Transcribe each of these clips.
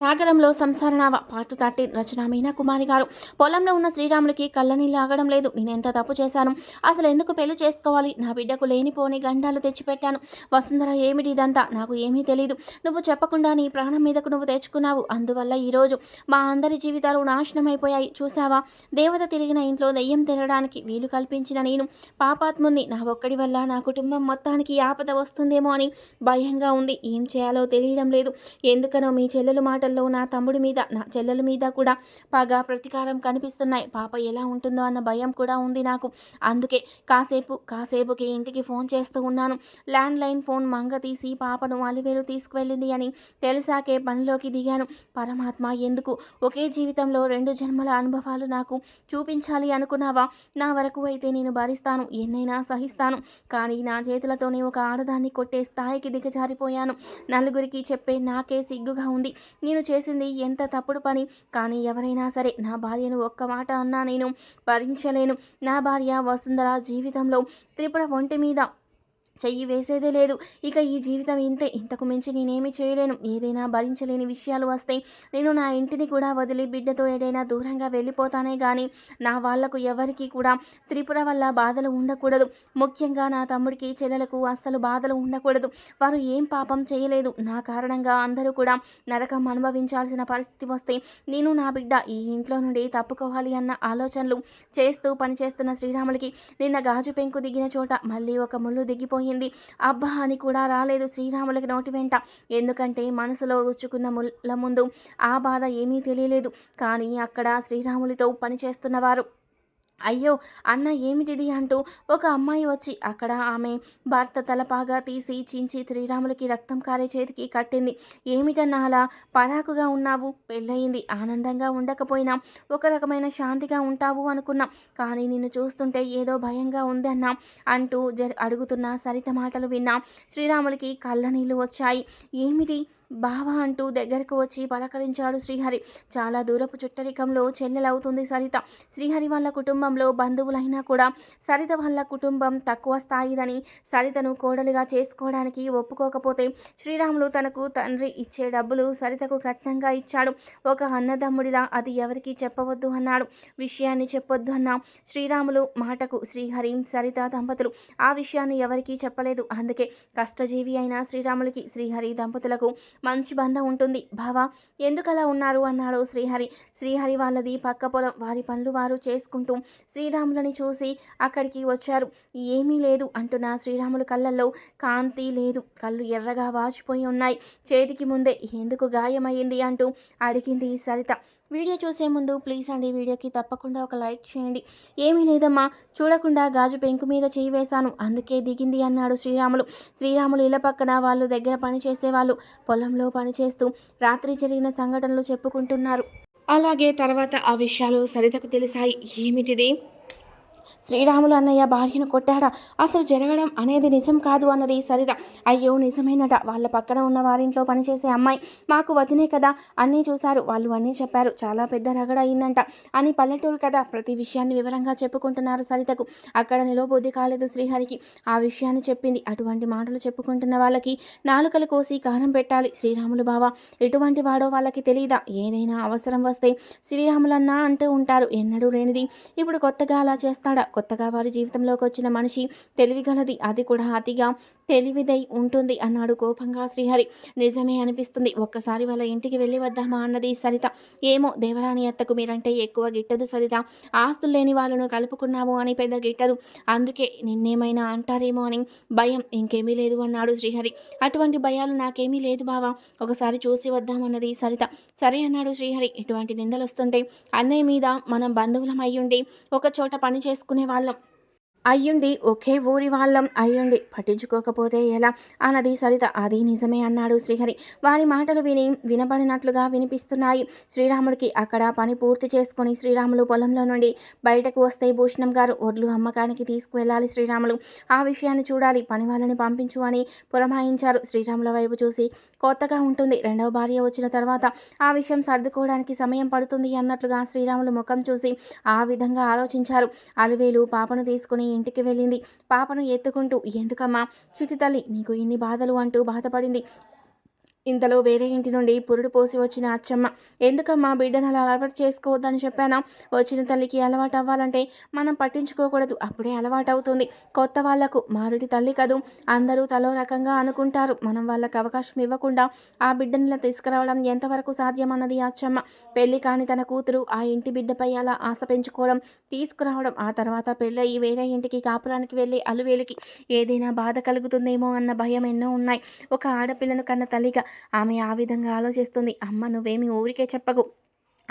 సాగరంలో సంసారనావ పాటు థర్టీ రచన మీనా కుమారి గారు. పొలంలో ఉన్న శ్రీరాములకి కళ్ళనీళ్ళు ఆగడం లేదు. నేను ఎంత తప్పు చేశాను? అసలు ఎందుకు పెళ్ళి చేసుకోవాలి? నా బిడ్డకు లేనిపోని గండాలు తెచ్చిపెట్టాను. వసుంధర ఏమిటి ఇదంతా? నాకు ఏమీ తెలియదు నువ్వు చెప్పకుండా నీ ప్రాణం మీదకు నువ్వు తెచ్చుకున్నావు. అందువల్ల ఈరోజు మా అందరి జీవితాలు నాశనం అయిపోయాయి చూసావా దేవత తిరిగిన ఇంట్లో దెయ్యం తిరగడానికి వీలు కల్పించిన నేను. పాపాత్ముని నా ఒక్కడి వల్ల నా కుటుంబం మొత్తానికి ఆపద వస్తుందేమో అని భయంగా ఉంది. ఏం చేయాలో తెలియడం లేదు. ఎందుకనో మీ చెల్లెలు మాట మాటల్లో నా తమ్ముడి మీద నా చెల్లెల మీద కూడా పగ ప్రతీకారం కనిపిస్తున్నాయి. పాప ఎలా ఉంటుందో అన్న భయం కూడా ఉంది నాకు. అందుకే కాసేపు కాసేపుకి ఇంటికి ఫోన్ చేస్తూ ఉన్నాను. ల్యాండ్ లైన్ ఫోన్ మంగ తీసి పాపను అలివేలు తీసుకువెళ్ళింది అని తెలిసాకే పనిలోకి దిగాను. పరమాత్మ ఎందుకు? ఒకే జీవితంలో రెండు జన్మల అనుభవాలు నాకు చూపించాలి అనుకున్నావా? నా వరకు అయితే నేను భరిస్తాను ఎన్నైనా సహిస్తాను. కానీ నా చేతులతోనే ఒక ఆడదాన్ని కొట్టే స్థాయికి దిగజారిపోయాను. నలుగురికి చెప్పే నాకే సిగ్గుగా ఉంది. నేను చేసింది ఎంత తప్పుడు పని? కానీ ఎవరైనా సరే నా భార్యను ఒక్క మాట అన్నా నేను భరించలేను. నా భార్య వసుంధర జీవితంలో త్రిపుర ఒంటి మీద చెయ్యి వేసేదే లేదు. ఇక ఈ జీవితం ఇంతే ఇంతకు మించి నేనేమి చేయలేను. ఏదైనా భరించలేని విషయాలు వస్తే నేను నా ఇంటిని కూడా వదిలి బిడ్డతో ఏదైనా దూరంగా వెళ్ళిపోతానే కానీ నా వాళ్ళకు ఎవరికి కూడా త్రిపుర వల్ల బాధలు ఉండకూడదు. ముఖ్యంగా నా తమ్ముడికి చెల్లెలకు అస్సలు బాధలు ఉండకూడదు. వారు ఏం పాపం చేయలేదు. నా కారణంగా అందరూ కూడా నరకం అనుభవించాల్సిన పరిస్థితి వస్తే నేను నా బిడ్డ ఈ ఇంట్లో నుండి తప్పుకోవాలి అన్న ఆలోచనలు చేస్తూ పనిచేస్తున్న శ్రీరాములకి నిన్న గాజు పెంకు దిగిన చోట మళ్ళీ ఒక ముళ్ళు దిగిపోయి అబ్బా అని కూడా రాలేదు శ్రీరాములకి నోటి వెంట. ఎందుకంటే మనసులో రుచుకున్న ముళ్ళ ముందు ఆ బాధ ఏమీ తెలియలేదు. కానీ అక్కడ శ్రీరాములతో పనిచేస్తున్నవారు అయ్యో అన్న ఏమిటిది అంటూ ఒక అమ్మాయి వచ్చి అక్కడ ఆమె భర్త తలపాగా తీసి చించి శ్రీరాములకి రక్తం కారే చేతికి కట్టింది. ఏమిటన్నా అలా పరాకుగా ఉన్నావు? పెళ్ళయింది. ఆనందంగా ఉండకపోయినా ఒక రకమైన శాంతిగా ఉంటావు అనుకున్నా. కానీ నిన్ను చూస్తుంటే ఏదో భయంగా ఉందన్నా అంటూ జ అడుగుతున్న సరిత మాటలు విన్నా శ్రీరాములకి కళ్ళ నీళ్ళు వచ్చాయి. ఏమిటి? బావ అంటూ దగ్గరకు వచ్చి పలకరించాడు శ్రీహరి. చాలా దూరపు చుట్టరికంలో చెల్లెలవుతుంది సరిత. శ్రీహరి వాళ్ళ కుటుంబంలో బంధువులైనా కూడా సరిత వాళ్ళ కుటుంబం తక్కువ స్థాయిదని సరితను కోడలిగా చేసుకోవడానికి ఒప్పుకోకపోతే శ్రీరాములు తనకు తండ్రి ఇచ్చే డబ్బులు సరితకు కట్నంగా ఇచ్చాడు. ఒక అన్నదమ్ముడిలా అది ఎవరికి చెప్పవద్దు అన్నాడు. విషయాన్ని చెప్పొద్దు అన్న శ్రీరాములు మాటకు శ్రీహరి సరిత దంపతులు ఆ విషయాన్ని ఎవరికీ చెప్పలేదు. అందుకే కష్టజీవి అయిన శ్రీరాములకి శ్రీహరి దంపతులకు మంచి బంధం ఉంటుంది. బావా ఎందుకలా ఉన్నారు? అన్నాడు శ్రీహరి. శ్రీహరి వాళ్ళది పక్క పొలం వారి పనులు వారు చేసుకుంటూ శ్రీరాములని చూసి అక్కడికి వచ్చారు. ఏమీ లేదు అంటున్న శ్రీరాములు కళ్ళల్లో కాంతి లేదు. కళ్ళు ఎర్రగా వాచిపోయి ఉన్నాయి. చేతికి ముందే ఎందుకు గాయమైంది? అంటూ అడిగింది సరిత. వీడియో చూసే ముందు ప్లీజ్ అండి వీడియోకి తప్పకుండా ఒక లైక్ చేయండి. ఏమీ లేదమ్మా చూడకుండా గాజు పెంకు మీద చేయి వేశాను. అందుకే దిగింది అన్నాడు శ్రీరాములు. శ్రీరాములు ఇళ్ళ పక్కన వాళ్ళు దగ్గర పని చేసేవాళ్ళు. పొలంలో పనిచేస్తూ రాత్రి జరిగిన సంఘటనలు చెప్పుకుంటున్నారు. అలాగే తర్వాత ఆ విషయాలు సరితకు తెలిసాయి. ఏమిటిది? శ్రీరాములు అన్నయ్య భార్యను కొట్టాడా? అసలు జరగడం అనేది నిజం కాదు అన్నది సరిత. అయ్యో నిజమేనట. వాళ్ళ పక్కన ఉన్న వారింట్లో పనిచేసే అమ్మాయి మాకు వదినే కదా. అన్నీ చూశారు. వాళ్ళు అన్నీ చెప్పారు. చాలా పెద్ద రగడ అయిందంట అని పల్లెటూరు కదా. ప్రతి విషయాన్ని వివరంగా చెప్పుకుంటున్నారు సరితకు. అక్కడ నిలవబుద్ధి కాలేదు శ్రీహరికి. ఆ విషయాన్ని చెప్పింది. అటువంటి మాటలు చెప్పుకుంటున్న వాళ్ళకి నాలుకలు కోసి కారం పెట్టాలి. శ్రీరాములు బావ ఎటువంటి వాడో వాళ్ళకి తెలియదా ఏదైనా అవసరం వస్తే శ్రీరాములన్నా అంటూ ఉంటారు. ఎన్నడూ లేనిది. ఇప్పుడు కొత్తగా అలా చేస్తాడా? కొత్తగా వారి జీవితంలోకి వచ్చిన మనిషి తెలివిగలది అది కూడా అతిగా తెలివిదై ఉంటుంది అన్నాడు కోపంగా శ్రీహరి. నిజమే అనిపిస్తుంది. ఒక్కసారి వాళ్ళ ఇంటికి వెళ్ళి వద్దామా అన్నది సరిత. ఏమో దేవరాని అత్తకు మీరంటే ఎక్కువ గిట్టదు సరిత. ఆస్తులు లేని వాళ్ళను కలుపుకున్నాము అని పెద్ద గిట్టదు. అందుకే నిన్నేమైనా అంటారేమో అని భయం ఇంకేమీ లేదు అన్నాడు శ్రీహరి. అటువంటి భయాలు నాకేమీ లేదు బావా. ఒకసారి చూసి వద్దామన్నది సరిత. సరే అన్నాడు శ్రీహరి. ఇటువంటి నిందలు వస్తుంటే అన్నయ్య మీద మనం బంధువులం అయ్యుండి ఒక చోట పని చేసుకునే వాళ్ళం. అయ్యుండి ఒకే ఊరి వాళ్ళం అయ్యుండి. పట్టించుకోకపోతే ఎలా? అన్నది సరిత. అది నిజమే అన్నాడు శ్రీహరి. వారి మాటలు విని వినబడినట్లుగా వినిపిస్తున్నాయి. శ్రీరాముడికి అక్కడ పని పూర్తి చేసుకుని శ్రీరాములు పొలంలో నుండి బయటకు వస్తే భూషణం గారు ఒడ్లు అమ్మకానికి తీసుకువెళ్ళాలి శ్రీరాములు. ఆ విషయాన్ని చూడాలి. పని వాళ్ళని పంపించు అని పురమాయించారు. శ్రీరాముల వైపు చూసి కొత్తగా ఉంటుంది. రెండవ భార్య వచ్చిన తర్వాత ఆ విషయం సర్దుకోవడానికి సమయం పడుతుంది అన్నట్లుగా శ్రీరాములు ముఖం చూసి ఆ విధంగా ఆలోచించారు. అలివేలు పాపను తీసుకుని ఇంటికి వెళ్ళింది. పాపను ఎత్తుకుంటూ ఎందుకమ్మా? చిటి తల్లి నీకు ఇన్ని బాధలు అంటూ బాధపడింది. ఇంతలో వేరే ఇంటి నుండి పురుడు పోసి వచ్చిన అచ్చమ్మ ఎందుకమ్మా బిడ్డను అలా అలవాటు చేసుకోవద్దని చెప్పాను? వచ్చిన తల్లికి అలవాటు అవ్వాలంటే మనం పట్టించుకోకూడదు. అప్పుడే అలవాటు అవుతుంది. కొత్త వాళ్ళకు మారుడి తల్లి కదూ? అందరూ తలో రకంగా అనుకుంటారు. మనం వాళ్ళకి అవకాశం ఇవ్వకుండా ఆ బిడ్డనిలా తీసుకురావడం ఎంతవరకు సాధ్యమన్నది అచ్చమ్మ. పెళ్ళి కాని తన కూతురు ఆ ఇంటి బిడ్డపై అలా ఆశ పెంచుకోవడం తీసుకురావడం ఆ తర్వాత పెళ్ళయి వేరే ఇంటికి కాపురానికి వెళ్ళి అలువేలికి ఏదైనా బాధ కలుగుతుందేమో అన్న భయం ఎన్నో ఉన్నాయి. ఒక ఆడపిల్లను కన్న తల్లిగా ఆమె ఆ విధంగా ఆలోచిస్తుంది. అమ్మ నువ్వేమి ఊరికే చెప్పకు.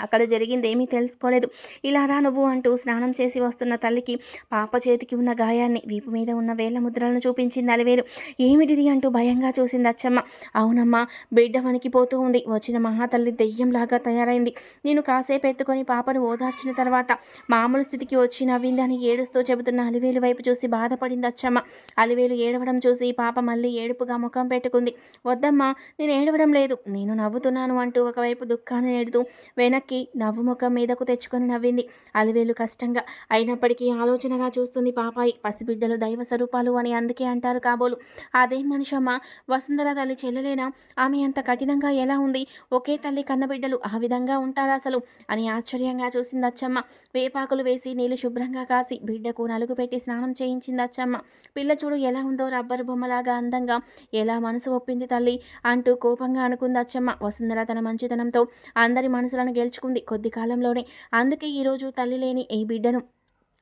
అక్కడ జరిగింది ఏమీ తెలుసుకోలేదు. ఇలా రా నువ్వు అంటూ స్నానం చేసి వస్తున్న తల్లికి పాప చేతికి ఉన్న గాయాన్ని వీపు మీద ఉన్న వేల ముద్రలను చూపించింది అలివేలు. ఏమిటిది అంటూ భయంగా చూసింది అచ్చమ్మ. అవునమ్మా బిడ్డ వణికిపోతూ ఉంది. వచ్చిన మహాతల్లి దెయ్యంలాగా తయారైంది. నేను కాసేపు ఎత్తుకొని పాపను ఓదార్చిన తర్వాత మామూలు స్థితికి వచ్చి నవ్వింది అని ఏడుస్తూ చెబుతున్న అలివేలు వైపు చూసి బాధపడింది అచ్చమ్మ. అలివేలు ఏడవడం చూసి పాప మళ్ళీ ఏడుపుగా ముఖం పెట్టుకుంది. వద్దమ్మా నేను ఏడవడం లేదు. నేను నవ్వుతున్నాను అంటూ ఒకవైపు దుఃఖాన్ని నేడుతూ వెనక్కి వెనక్కి నవ్వు ముఖం మీదకు తెచ్చుకొని నవ్వింది. అలివేలు కష్టంగా. అయినప్పటికీ ఆలోచనగా చూస్తుంది పాపాయి. పసిబిడ్డలు దైవ స్వరూపాలు అని అందుకే అంటారు కాబోలు. అదే మనిషమ్మ? వసుంధర తల్లి చెల్లెలేనా? ఆమె అంత కఠినంగా ఎలా ఉంది? ఒకే తల్లి కన్నబిడ్డలు ఆ విధంగా ఉంటారా అసలు? అని ఆశ్చర్యంగా చూసింది అచ్చమ్మ. వేపాకులు వేసి నీళ్ళు శుభ్రంగా కాసి బిడ్డకు నలుగు పెట్టి స్నానం చేయించింది అచ్చమ్మ. పిల్ల చూడు ఎలా ఉందో రబ్బరు బొమ్మలాగా అందంగా. ఎలా మనసు ఒప్పింది తల్లి? అంటూ కోపంగా అనుకుంది అచ్చమ్మ. వసుంధర తన మంచితనంతో అందరి మనసులను గెలుచు నేర్చుకుంది కొద్ది కాలంలోనే. అందుకే ఈరోజు తల్లి లేని ఈ బిడ్డను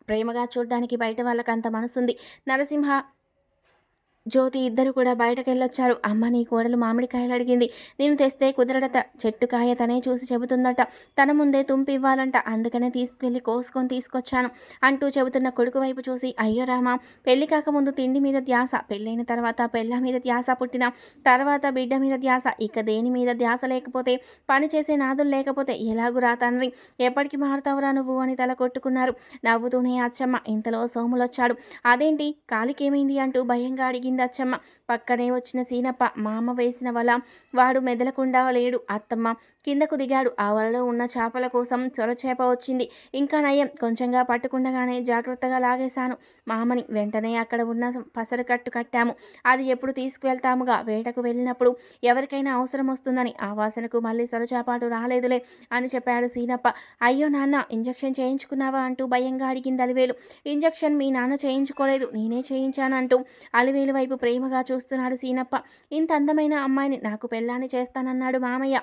ప్రేమగా చూడడానికి బయట వాళ్ళకంత మనసుంది. నరసింహ జ్యోతి ఇద్దరు కూడా బయటకు వెళ్ళొచ్చారు. అమ్మ నీ కోడలు మామిడికాయలు అడిగింది. నేను తెస్తే కుదరడట చెట్టు కాయ తనే చూసి చెబుతుందట. తన ముందే తుంపి ఇవ్వాలంట. అందుకనే తీసుకువెళ్ళి కోసుకొని తీసుకొచ్చాను అంటూ చెబుతున్న కొడుకు వైపు చూసి అయ్యో రామా పెళ్ళి కాకముందు తిండి మీద ధ్యాస పెళ్ళైన తర్వాత పెళ్ళ మీద ధ్యాస పుట్టిన తర్వాత బిడ్డ మీద ధ్యాస ఇక దేని మీద ధ్యాస లేకపోతే పని చేసే నాదులు లేకపోతే ఎలాగురా తండ్రి? ఎప్పటికి మారుతావురా నువ్వు అని తల కొట్టుకున్నారు. నవ్వుతూనే అచ్చమ్మ ఇంతలో సోములొచ్చాడు. అదేంటి? కాలికేమైంది అంటూ భయంగా అడిగింది. చెప్పింది అచ్చమ్మ? పక్కనే వచ్చిన సీనప్ప మామ వేసిన వల వాడు మెదలకుండా లేడు. అత్తమ్మ కిందకు దిగాడు. ఆ వలలో ఉన్న చేపల కోసం చొరచేప వచ్చింది. ఇంకా నయం. కొంచెంగా పట్టుకుండగానే జాగ్రత్తగా లాగేశాను. మామని వెంటనే అక్కడ ఉన్న పసరకట్టు కట్టాము. అది ఎప్పుడు తీసుకువెళ్తాముగా? వేటకు వెళ్ళినప్పుడు ఎవరికైనా అవసరం వస్తుందని. ఆ వాసనకు మళ్ళీ సొరచేపాటు రాలేదులే అని చెప్పాడు సీనప్ప. అయ్యో నాన్న ఇంజక్షన్ చేయించుకున్నావా అంటూ భయంగా అడిగింది అలివేలు. ఇంజక్షన్ మీ నాన్న చేయించుకోలేదు. నేనే చేయించానంటూ అలివేలు వైపు ప్రేమగా చూస్తున్నాడు సీనప్ప. ఇంత అందమైన అమ్మాయిని నాకు పెళ్ళాన్ని చేస్తానన్నాడు మామయ్య.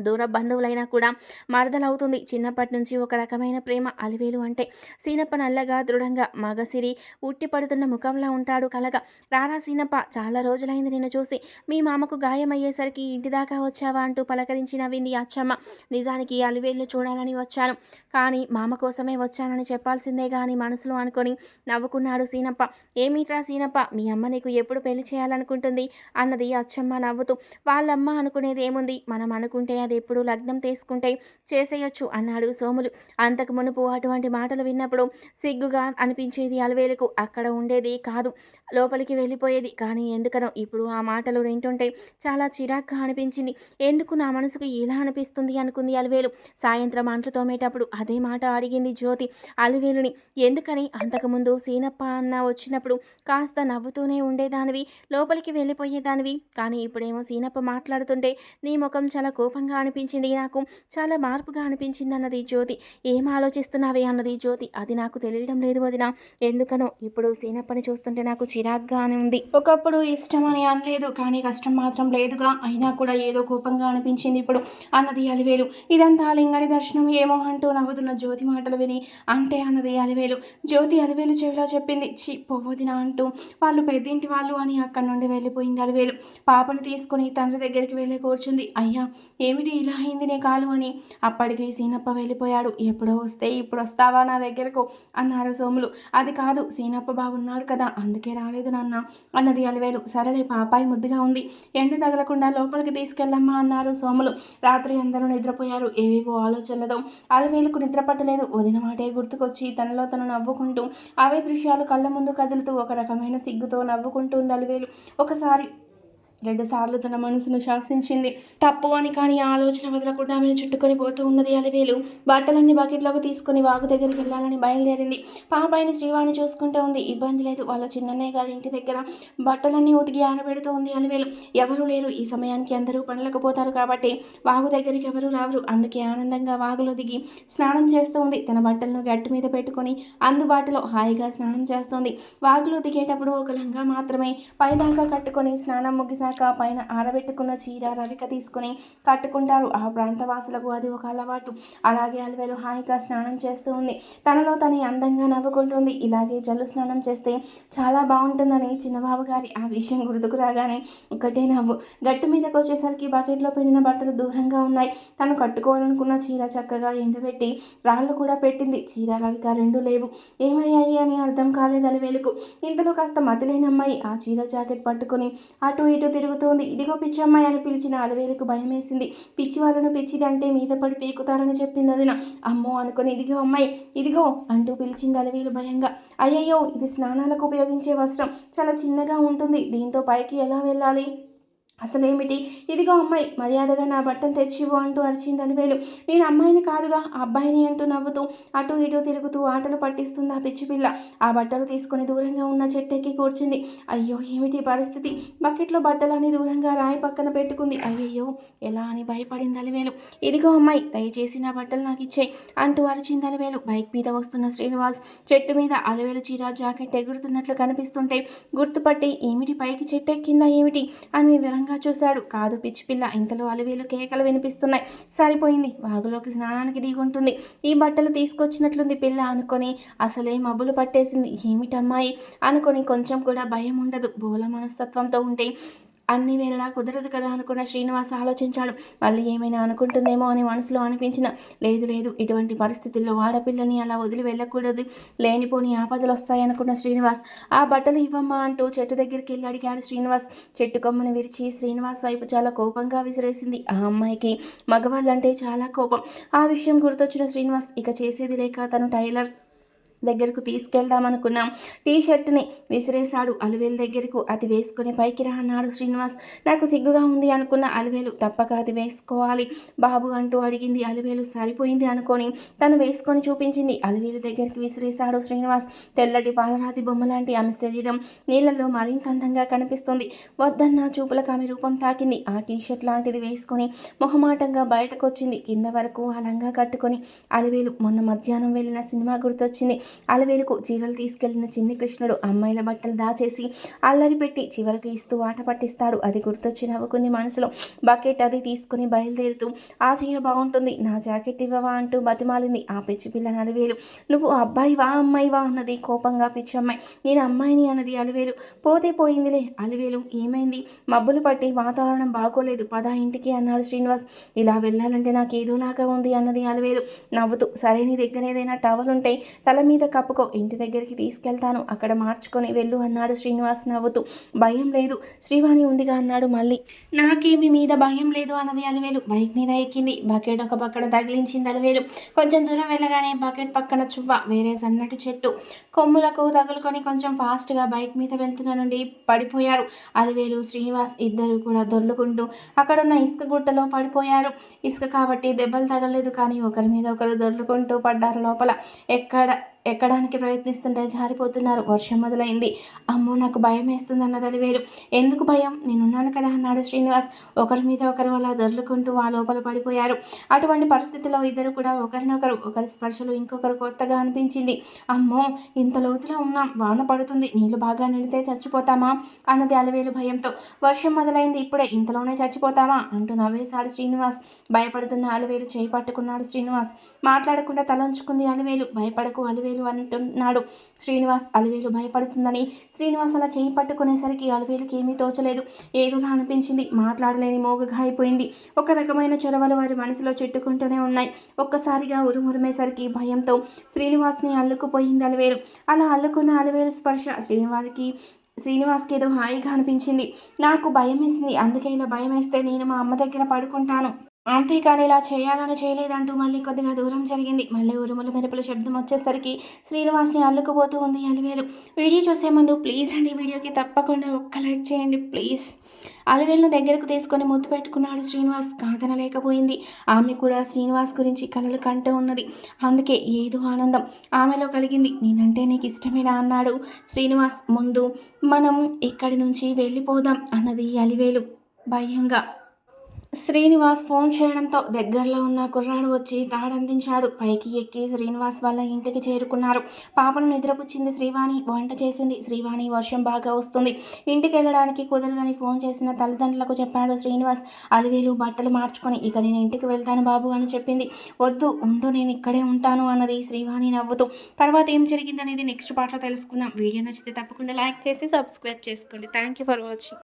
దూర బంధువులైనా కూడా మరదలవుతుంది. చిన్నప్పటి నుంచి ఒక రకమైన ప్రేమ అలివేలు అంటే సీనప్ప నల్లగా దృఢంగా మగసిరి ఉట్టిపడుతున్న ముఖంలో ఉంటాడు కలగా. రారా సీనప్ప చాలా రోజులైంది నిన్ను చూసి. మీ మామకు గాయమయ్యేసరికి ఇంటి దాకా వచ్చావా అంటూ పలకరించి నవ్వింది అచ్చమ్మ. నిజానికి అలివేలు చూడాలని వచ్చాను. కానీ మామ కోసమే వచ్చానని చెప్పాల్సిందే కానీ మనసులో అనుకొని నవ్వుకున్నాడు సీనప్ప. ఏమిట్రా సీనప్ప మీ అమ్మ నీకు ఎప్పుడు పెళ్ళి చేయాలనుకుంటుంది? అన్నది అచ్చమ్మ నవ్వుతూ. వాళ్ళమ్మ అనుకునేది ఏముంది మనం అనుకుంటే అది ఎప్పుడు లగ్నం తీసుకుంటే చేసేయొచ్చు అన్నాడు సోములు. అంతకు మునుపు అటువంటి మాటలు విన్నప్పుడు సిగ్గుగా అనిపించేది అలవేలకు. అక్కడ ఉండేది కాదు. లోపలికి వెళ్ళిపోయేది. కానీ ఎందుకనో ఇప్పుడు ఆ మాటలు వింటుంటే చాలా చిరాగ్గా అనిపించింది. ఎందుకు నా మనసుకు ఇలా అనిపిస్తుంది అనుకుంది అలివేలు. సాయంత్రం అంట్లు తోమేటప్పుడు అదే మాట అడిగింది జ్యోతి అలివేలుని. ఎందుకని? అంతకుముందు సీనప్ప అన్న వచ్చినప్పుడు కాస్త నవ్వుతూనే ఉండేదానివి లోపలికి వెళ్ళిపోయేదానివి. కానీ ఇప్పుడేమో సీనప్ప మాట్లాడుతుంటే నీ ముఖం చాలా కోపంగా అనిపించింది. నాకు చాలా మార్పుగా అనిపించింది అన్నది జ్యోతి. ఏం ఆలోచిస్తున్నావే అన్నది జ్యోతి. అది నాకు తెలియడం లేదు వదిన. ఎందుకనో ఇప్పుడు సీనప్పని చూస్తుంటే నాకు చిరాగ్గా అని ఉంది. ఒకప్పుడు ఇష్టం అని అనలేదు కానీ కష్టం మాత్రం లేదుగా. అయినా కూడా ఏదో కోపంగా అనిపించింది ఇప్పుడు అన్నది అలివేలు. ఇదంతా లింగడి దర్శనం ఏమో అంటూ నవ్వుతున్న జ్యోతి మాటలు విని అంటే అన్నది అలివేలు. జ్యోతి అలివేలు చెవిలో చెప్పింది చి పోవదిన అంటూ. వాళ్ళు పెద్దింటి వాళ్ళు అని అక్కడి నుండి వెళ్ళిపోయింది అలివేలు. పాపను తీసుకుని తండ్రి దగ్గరికి వెళ్ళి కూర్చుంది. అయ్యా ఏమిటి ఏంటి ఇలా అయింది నీ కాలు అని? అప్పటికి సీనప్ప వెళ్ళిపోయాడు. ఎప్పుడో వస్తే ఇప్పుడు వస్తావా నా దగ్గరకు? అన్నారు సోములు. అది కాదు సీనప్ప బాగున్నాడు కదా అందుకే రాలేదు నాన్న. అన్నది అలివేలు. సరేలే పాపాయి ముద్దుగా ఉంది. ఎండ తగలకుండా లోపలికి తీసుకెళ్ళమ్మా అన్నారు సోములు. రాత్రి అందరూ నిద్రపోయారు. ఏవేవో ఆలోచనలతో అలివేలుకు నిద్రపట్టలేదు వదినమాటే వదిన మాటే గుర్తుకొచ్చి తనలో తను నవ్వుకుంటూ అవే దృశ్యాలు కళ్ళ ముందు కదులుతూ ఒక రకమైన సిగ్గుతో నవ్వుకుంటుంది అలివేలు. ఒకసారి రెండు సార్లు తన మనసును శాసించింది. తప్పు అని కానీ ఆలోచన వదలకుండా ఆమెను చుట్టుకొని పోతూ ఉన్నది అలివేలు. బట్టలన్నీ బకెట్లోకి తీసుకుని వాగు దగ్గరికి వెళ్ళాలని బయలుదేరింది. పాపాయిని శ్రీవాణి చూసుకుంటూ ఉంది. ఇబ్బంది లేదు. వాళ్ళ చిన్నన్నయ్య గారి ఇంటి దగ్గర బట్టలన్నీ ఉతికి ఆరబెడుతూ ఉంది అలివేలు. ఎవరూ లేరు. ఈ సమయానికి అందరూ పనులకు పోతారు కాబట్టి వాగు దగ్గరికి ఎవరు రావరు. అందుకే ఆనందంగా వాగులో దిగి స్నానం చేస్తూ ఉంది. తన బట్టలను గట్టు మీద పెట్టుకొని అందుబాటులో హాయిగా స్నానం చేస్తోంది వాగులో దిగేటప్పుడు ఒక లంగా మాత్రమే పైదాకా కట్టుకొని స్నానం చేశాక పైన ఆరబెట్టుకున్న చీర రవిక తీసుకుని కట్టుకుంటారు. ఆ ప్రాంత వాసులకు అది ఒక అలవాటు. అలాగే అలవేలు హాయిగా స్నానం చేస్తూ ఉంది. తనలో తని అందంగా నవ్వుకుంటుంది. ఇలాగే జల్లు స్నానం చేస్తే చాలా బాగుంటుందని చిన్నబాబు గారి ఆ విషయం గుర్తుకు రాగానే ఒకటే నవ్వు. గట్టు మీదకి వచ్చేసరికి బకెట్లో పిండిన బట్టలు దూరంగా ఉన్నాయి. తను కట్టుకోవాలనుకున్న చీర చక్కగా ఎండబెట్టి రాళ్ళు కూడా పెట్టింది. చీర రవిక రెండు లేవు. ఏమయ్యాయి అని అర్థం కాలేదు అలివేలుకు ఇంతలో కాస్త మతిలేనమ్మాయి ఆ చీర జాకెట్ పట్టుకొని అటు ఇటు తిరుగుతోంది. ఇదిగో పిచ్చి అమ్మాయి అని పిలిచిన అలవేలుకు భయం వేసింది పిచ్చి వాళ్ళను పిచ్చిది అంటే మీద పడి పీకుతారని చెప్పింది అదిన అమ్మో అనుకుని ఇదిగో అమ్మాయి ఇదిగో అంటూ పిలిచింది అలవేలు భయంగా. అయ్యయ్యో ఇది స్నానాలకు ఉపయోగించే వస్త్రం. చాలా చిన్నగా ఉంటుంది. దీంతో పైకి ఎలా వెళ్ళాలి? అసలేమిటి? ఇదిగో అమ్మాయి మర్యాదగా నా బట్టలు తెచ్చివు అంటూ అరిచింది అలివేలు నేను అమ్మాయిని కాదుగా ఆ అబ్బాయిని అంటూ నవ్వుతూ అటు ఇటు తిరుగుతూ ఆటలు పట్టిస్తుంది ఆ పిచ్చిపిల్ల ఆ బట్టలు తీసుకొని దూరంగా ఉన్న చెట్టెక్కి కూర్చుంది. అయ్యో ఏమిటి పరిస్థితి? బకెట్లో బట్టలని దూరంగా రాయి పక్కన పెట్టుకుంది. అయ్యయ్యో ఎలా అని భయపడింది అలివేలు ఇదిగో అమ్మాయి దయచేసి నా బట్టలు నాకు ఇచ్చాయి అంటూ అరిచింది అలివేలు బైక్ మీద వస్తున్న శ్రీనివాస్ చెట్టు మీద అలివేలు చీర జాకెట్ ఎగురుతున్నట్లు కనిపిస్తుంటే గుర్తుపట్టి ఏమిటి పైకి చెట్టెక్కిందా ఏమిటి? అని వివరంగా చూశాడు. కాదు పిచ్చి పిల్ల ఇంతలో అలివేలు కేకలు వినిపిస్తున్నాయి. సరిపోయింది. వాగులోకి స్నానానికి దిగుంటుంది. ఈ బట్టలు తీసుకొచ్చినట్లుంది పిల్ల అనుకొని అసలే మబ్బులు పట్టేసింది. ఏమిటమ్మాయి? అనుకొని కొంచెం కూడా భయం ఉండదు. బోల మనస్తత్వంతో ఉంటే అన్ని వేళలా కుదరదు కదా అనుకున్న శ్రీనివాస్ ఆలోచించాడు. మళ్ళీ ఏమైనా అనుకుంటుందేమో అని మనసులో అనిపించిన లేదు లేదు ఇటువంటి పరిస్థితుల్లో ఆడపిల్లని అలా వదిలి వెళ్ళకూడదు. లేనిపోని ఆపదలు వస్తాయనుకున్న శ్రీనివాస్ ఆ బట్టలు ఇవ్వమ్మా అంటూ చెట్టు దగ్గరికి వెళ్ళి అడిగాడు శ్రీనివాస్. చెట్టు కొమ్మను విరిచి శ్రీనివాస్ వైపు చాలా కోపంగా విసిరేసింది. ఆ అమ్మాయికి మగవాళ్ళంటే చాలా కోపం. ఆ విషయం గుర్తొచ్చిన శ్రీనివాస్ ఇక చేసేది లేక తను టైలర్ దగ్గరకు తీసుకెళ్దామనుకున్నాం. టీ షర్ట్ని విసిరేశాడు. అలివేలు దగ్గరకు అది వేసుకుని పైకి రా అన్నాడు శ్రీనివాస్. నాకు సిగ్గుగా ఉంది అనుకున్న అలివేలు తప్పక అది వేసుకోవాలి. బాబు అంటూ అడిగింది. అలివేలు సరిపోయింది అనుకొని తను వేసుకొని చూపించింది. అలివేలు దగ్గరికి విసిరేశాడు శ్రీనివాస్. తెల్లటి పాలరాతి బొమ్మ లాంటి ఆమె శరీరం నీళ్ళలో మరింత అందంగా కనిపిస్తుంది. వద్దన్న చూపులకు ఆమె రూపం తాకింది. ఆ టీ షర్ట్ లాంటిది వేసుకొని మొహమాటంగా బయటకు వచ్చింది కింద వరకు అలంగా కట్టుకొని అలివేలు మొన్న మధ్యాహ్నం వెళ్ళిన సినిమా గుర్తొచ్చింది. అలవేలుకు చీరలు తీసుకెళ్ళిన చిన్ని కృష్ణుడు అమ్మాయిల బట్టలు దాచేసి అల్లరి పెట్టి చివరకు ఇస్తూ ఆట పట్టిస్తాడు. అది గుర్తొచ్చి నవ్వుకుంది మనసులో. బకెట్ అది తీసుకుని బయలుదేరుతూ ఆ చీర బాగుంటుంది నా జాకెట్ ఇవ్వవా? అంటూ బతిమాలింది ఆ పిచ్చి పిల్ల అలవేలు. నువ్వు అబ్బాయివా అమ్మాయివా అన్నది కోపంగా పిచ్చి అమ్మాయి. నేను అమ్మాయిని అన్నది అలివేలు. పోతే పోయిందిలే. అలివేలు ఏమైంది? మబ్బులు పట్టి వాతావరణం బాగోలేదు. పదా ఇంటికి అన్నాడు శ్రీనివాస్. ఇలా వెళ్ళాలంటే నాకు ఏదోలాగా ఉంది అన్నది అలివేలు నవ్వుతూ. సరే నీ దగ్గర ఏదైనా టవల్ ఉంటే తల మీద మీద కప్పుకో ఇంటి దగ్గరికి తీసుకెళ్తాను. అక్కడ మార్చుకొని వెళ్ళు అన్నాడు శ్రీనివాస్ నవ్వుతూ. భయం లేదు. శ్రీవాణి ఉందిగా అన్నాడు మళ్ళీ. నాకేమి మీద భయం లేదు అన్నది అలివేలు. బైక్ మీద ఎక్కింది. బకెట్ ఒక పక్కన తగిలించింది అలివేలు. కొంచెం దూరం వెళ్ళగానే బకెట్ పక్కన చువ్వ వేరే సన్నటి చెట్టు. కొమ్ములకు తగులుకొని కొంచెం ఫాస్ట్గా బైక్ మీద వెళ్తున్న నుండి పడిపోయారు. అలివేలు శ్రీనివాస్ ఇద్దరు కూడా దొర్లుకుంటూ అక్కడున్న ఇసుక గుట్టలో పడిపోయారు. ఇసుక కాబట్టి దెబ్బలు తగలేదు కానీ ఒకరి మీద ఒకరు దొర్లుకుంటూ పడ్డారు లోపల. ఎక్కడ ఎక్కడానికి ప్రయత్నిస్తుంటే జారిపోతున్నారు. వర్షం మొదలైంది. అమ్మో నాకు భయం వేస్తుంది అన్నది అలివేలు ఎందుకు భయం? నేనున్నాను కదా అన్నాడు శ్రీనివాస్. ఒకరి మీద ఒకరు అలా దొర్లుకుంటూ ఆ లోపల పడిపోయారు. అటువంటి పరిస్థితిలో ఇద్దరు కూడా ఒకరినొకరు ఒకరి స్పర్శలు ఇంకొకరు కొత్తగా అనిపించింది. అమ్మో ఇంత లోతులో ఉన్నాం. వాన పడుతుంది. నీళ్ళు బాగా నిడితే చచ్చిపోతామా? అన్నది అలివేలు భయంతో. వర్షం మొదలైంది. ఇప్పుడే ఇంతలోనే చచ్చిపోతామా? అంటూ నవ్వేశాడు శ్రీనివాస్. భయపడుతున్న అలివేలు చేయి పట్టుకున్నాడు శ్రీనివాస్. మాట్లాడకుండా తలంచుకుంది అలివేలు. భయపడకు అలివేలు. అంటున్నాడు. శ్రీనివాస్ అలివేలు భయపడుతుందని శ్రీనివాస్ అలా చేయి పట్టుకునేసరికి అలివేలుకి ఏమీ తోచలేదు. ఏదోలా అనిపించింది. మాట్లాడలేని మోగగా అయిపోయింది. ఒక రకమైన చొరవలు వారి మనసులో చెట్టుకుంటూనే ఉన్నాయి. ఒక్కసారిగా ఉరుమురిమేసరికి భయంతో శ్రీనివాస్ని అల్లుకుపోయింది అలివేలు. అలా అల్లుకున్న అలివేలు స్పర్శ శ్రీనివాస్కి శ్రీనివాస్కి ఏదో హాయిగా అనిపించింది. నాకు భయం వేసింది అందుకే ఇలా భయం వేస్తే నేను మా అమ్మ దగ్గర పడుకుంటాను. అంతేకాని ఇలా చేయాలని చేయలేదంటూ మళ్ళీ కొద్దిగా దూరం జరిగింది. మళ్ళీ ఉరుముల మెరుపుల శబ్దం వచ్చేసరికి శ్రీనివాస్ని అల్లుకుపోతూ ఉంది అలివేలు. వీడియో చూసే ముందు ప్లీజ్ అండి వీడియోకి తప్పకుండా ఒక్క లైక్ చేయండి ప్లీజ్. అలివేలును దగ్గరకు తీసుకొని ముద్దు పెట్టుకున్నాడు శ్రీనివాస్. కాదనలేకపోయింది ఆమె కూడా శ్రీనివాస్ గురించి కలలు కంటూ ఉన్నది. అందుకే ఏదో ఆనందం ఆమెలో కలిగింది. నేనంటే నీకు ఇష్టమేనా అన్నాడు శ్రీనివాస్. ముందు మనం ఇక్కడి నుంచి వెళ్ళిపోదాం అన్నది అలివేలు భయంగా. శ్రీనివాస్ ఫోన్ చేయడంతో దగ్గరలో ఉన్న కుర్రాడు వచ్చి తాడందించాడు. పైకి ఎక్కి శ్రీనివాస్ వాళ్ళ ఇంటికి చేరుకున్నారు. పాపను నిద్రపుచ్చింది శ్రీవాణి. వంట చేసింది శ్రీవాణి. వర్షం బాగా వస్తుంది. ఇంటికి వెళ్ళడానికి కుదరదని ఫోన్ చేసిన తల్లిదండ్రులకు చెప్పాడు శ్రీనివాస్. అలివేలు బట్టలు మార్చుకొని ఇక నేను ఇంటికి వెళ్తాను బాబు అని చెప్పింది. వద్దు ఉండు నేను ఇక్కడే ఉంటాను అన్నది శ్రీవాణి నవ్వుతూ. తర్వాత ఏం జరిగిందనేది నెక్స్ట్ పాటలో తెలుసుకుందాం. వీడియో నచ్చితే తప్పకుండా లైక్ చేసి సబ్స్క్రైబ్ చేసుకోండి. Thank you for watching.